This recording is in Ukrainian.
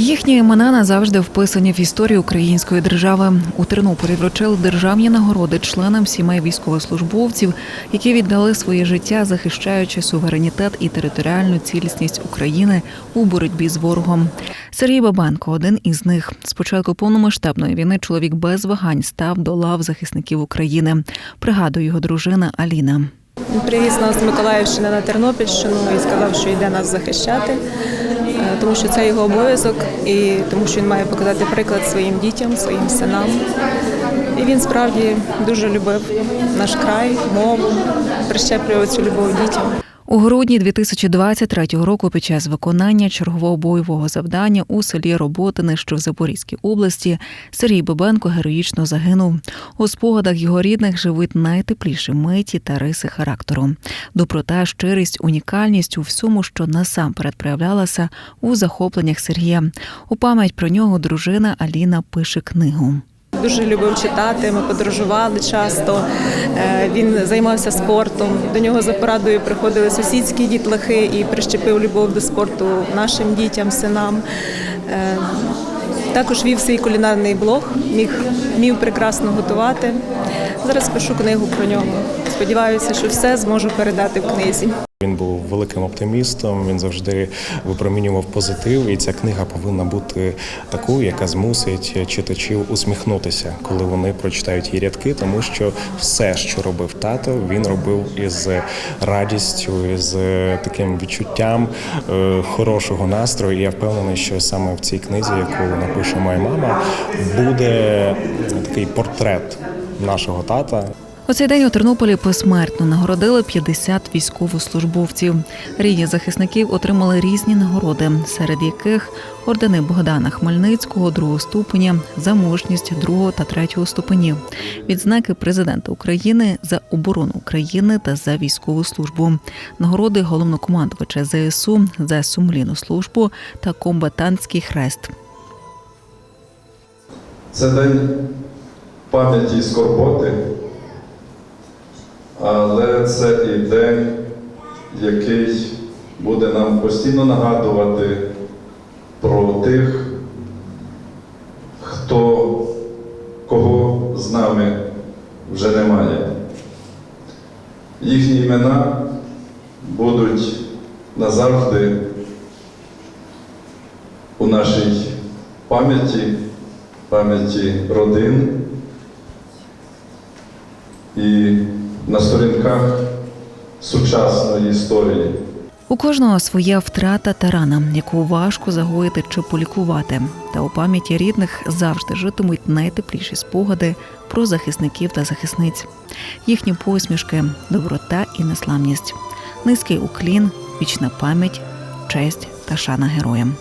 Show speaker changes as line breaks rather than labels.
Їхні імена назавжди вписані в історію української держави. У Тернополі вручили державні нагороди членам сімей військовослужбовців, які віддали своє життя, захищаючи суверенітет і територіальну цілісність України у боротьбі з ворогом. Сергій Бабенко один із них. З початку повномасштабної війни чоловік без вагань став до лав захисників України. Пригадує його дружина Аліна.
Привіз нас з Миколаївщини на Тернопільщину і сказав, що йде нас захищати, тому що це його обов'язок, і тому що він має показати приклад своїм дітям, своїм синам. І він справді дуже любив наш край, мову, прищеплював цю любов дітям.
У грудні 2023 року під час виконання чергового бойового завдання у селі Роботине, що в Запорізькій області, Сергій Бабенко героїчно загинув. У спогадах його рідних живуть найтепліші миті та риси характеру. Доброта, щирість, унікальність у всьому, що насамперед проявлялася у захопленнях Сергія. У пам'ять про нього дружина Аліна пише книгу.
Дуже любив читати. Ми подорожували часто. Е, Він займався спортом. До нього за порадою приходили сусідські дітлахи і прищепив любов до спорту нашим дітям, синам. Е, Також вів свій кулінарний блог, міг вмів прекрасно готувати. Зараз пишу книгу про нього. Сподіваюся, що все зможу передати в книзі.
Він був великим оптимістом. Він завжди випромінював позитив, і ця книга повинна бути такою, яка змусить читачів усміхнутися, коли вони прочитають її рядки, тому що все, що робив тато, він робив із радістю, із таким відчуттям е, хорошого настрою. І я впевнений, що саме в цій книзі, яку напише моя мама, буде такий портрет нашого тата.
У цей день у Тернополі посмертно нагородили 50 військовослужбовців. Рідні захисників отримали різні нагороди, серед яких ордени Богдана Хмельницького другого ступеня за мужність другого та третього ступенів, відзнаки президента України за оборону України та за військову службу, нагороди головнокомандувача ЗСУ за сумлінну службу та комбатантський хрест.
Це день пам'яті і скорботи, але це і день, який буде нам постійно нагадувати про тих, хто кого з нами вже немає. Їхні імена будуть назавжди у нашій пам'яті, пам'яті родин і на сторінках сучасної історії.
У кожного своя втрата та рана, яку важко загоїти чи полікувати. Та у пам'яті рідних завжди житимуть найтепліші спогади про захисників та захисниць, їхні посмішки, доброта і неславність, низький уклін, вічна пам'ять, честь та шана героям.